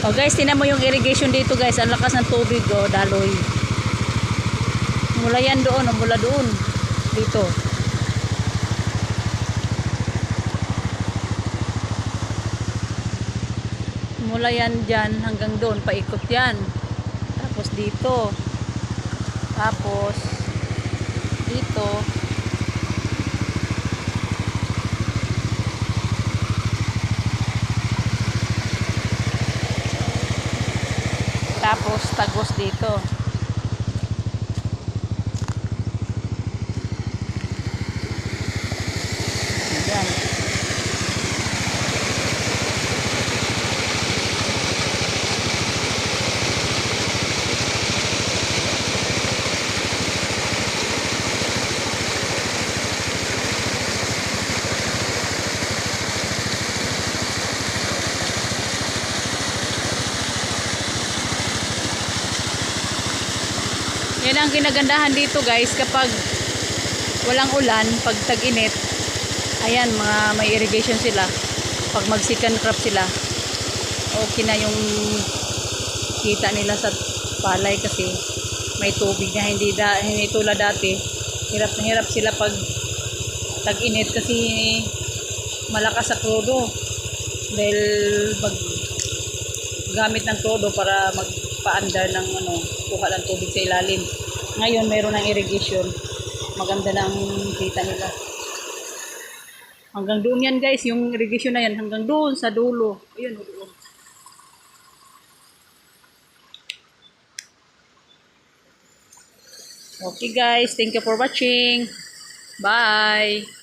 Oh guys, tinan mo yung irrigation dito guys. Ang lakas ng tubig oh, daloy. Mula yan doon, oh, mula doon. Dito. Mula yan dyan hanggang doon, paikot yan. Tapos dito. Tapos dito. Tapos tagos dito. Ayan. Yan ang ginagandahan dito guys kapag walang ulan, pag tag-init, ayan mga may irrigation sila. Pag mag second crop sila, okay na yung kita nila sa palay kasi may tubig na hindi da, hindi tulad dati. Hirap na hirap sila pag tag-init kasi malakas sa klodo. Dahil pag gamit ng todo para magpaandar ng ano, kuha ng tubig sa ilalim. Ngayon, meron ng irrigation. Maganda na ang kita nila. Hanggang doon yan guys, yung irrigation na yan, hanggang doon sa dulo. Ayun, doon. Okay guys, thank you for watching. Bye!